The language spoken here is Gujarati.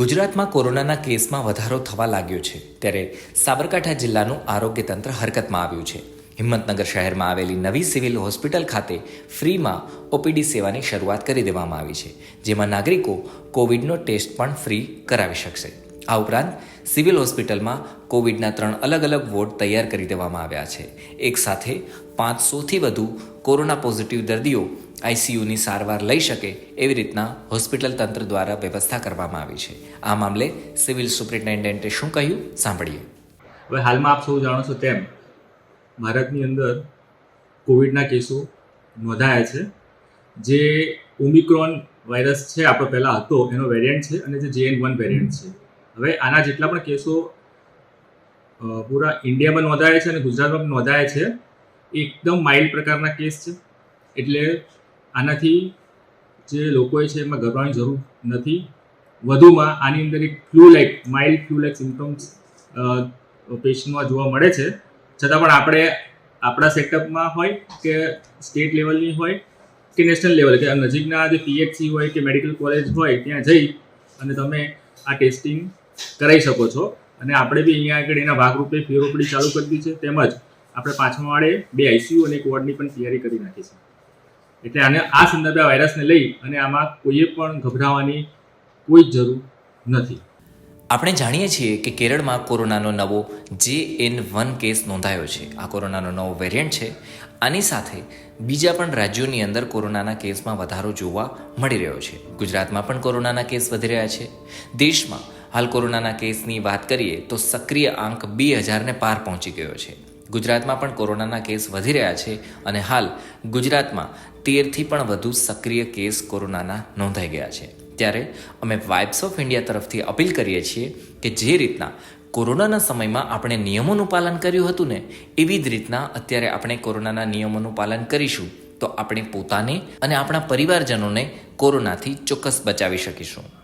ગુજરાતમાં કોરોનાના કેસમાં વધારો થવા લાગ્યો છે, ત્યારે સાબરકાંઠા જિલ્લાનું આરોગ્ય તંત્ર હરકતમાં આવ્યું છે. હિંમતનગર શહેરમાં આવેલી નવી સિવિલ હોસ્પિટલ ખાતે ફ્રીમાં ઓપીડી સેવાની શરૂઆત કરી દેવામાં આવી છે, જેમાં નાગરિકો કોવિડનો ટેસ્ટ પણ ફ્રી કરાવી શકશે. આ ઉપરાંત, સિવિલ હોસ્પિટલમાં કોવિડના ત્રણ અલગ અલગ વોર્ડ તૈયાર કરી દેવામાં આવ્યા છે. એક સાથે પાંચસોથી વધુ કોરોના પોઝિટિવ દર્દીઓ આઈસીયુની સારવાર લઈ શકે એવી રીતના હોસ્પિટલ તંત્ર દ્વારા વ્યવસ્થા કરવામાં આવી છે. આ મામલે સિવિલ સુપ્રિન્ટેન્ડન્ટે શું કહ્યું સાંભળીએ. હવે હાલમાં આપ સૌ જાણો છો તેમ ભારતની અંદર કોવિડના કેસો નોંધાયા છે. જે ઓમિક્રોન વાયરસ છે, આપણો પહેલાં હતો, એનો વેરિયન્ટ છે અને જે જેએન વન વેરિયન્ટ છે. હવે આના જેટલા પણ કેસો પૂરા ઇન્ડિયામાં નોંધાયા છે અને ગુજરાતમાં પણ નોંધાયા છે. એકદમ માઇલ્ડ પ્રકારના કેસ છે. એટલે આનાથી જે લોકોએ છે એમાં ગભરાવાની જરૂર નથી. વધુમાં આની અંદર એક flu like mild flu like symptoms પેશન્ટમાં જોવા મળે છે. છતાં પણ આપણે આપણા સેટઅપમાં હોય કે સ્ટેટ લેવલની હોય કે નેશનલ લેવલ, કે નજીકના જે પીએચસી હોય કે મેડિકલ કોલેજ હોય ત્યાં જઈ અને તમે આ ટેસ્ટિંગ કરાવી શકો છો. અને આપણે બી અહીંયા આગળ એના ભાગરૂપે ફેરોપડી ચાલુ કરી દીધી છે. તેમજ આપણે પાંચમા વાળે બે આઈસીયુ અને એક વોર્ડની પણ તૈયારી કરી નાખી છે. એટલે આને આ સંદર્ભે વાયરસને લઈ અને આમાં કોઈએ પણ ગભરાવાની કોઈ જરૂર નથી. આપણે જાણીએ છીએ કે કેરળમાં કોરોનાનો નવો જે એન વન કેસ નોંધાયો છે. આ કોરોનાનો નવો વેરિયન્ટ છે. આની સાથે બીજા પણ રાજ્યોની અંદર કોરોનાના કેસમાં વધારો જોવા મળી રહ્યો છે. ગુજરાતમાં પણ કોરોનાના કેસ વધી રહ્યા છે. દેશમાં હાલ કોરોનાના કેસની વાત કરીએ તો સક્રિય આંક બે હજારને પાર પહોંચી ગયો છે. ગુજરાતમાં પણ કોરોનાના કેસ વધી રહ્યા છે અને હાલ ગુજરાતમાં તેરથી પણ વધુ સક્રિય કેસ કોરોનાના નોંધાઈ ગયા છે. ત્યારે અમે વાઇબ્સ ઓફ ઇન્ડિયા તરફથી અપીલ કરીએ છીએ કે જે રીતના કોરોનાના સમયમાં આપણે નિયમોનું પાલન કર્યું હતું ને, એવી જ રીતના અત્યારે આપણે કોરોનાના નિયમોનું પાલન કરીશું તો આપણે પોતાને અને આપણા પરિવારજનોને કોરોનાથી ચોક્કસ બચાવી શકીશું.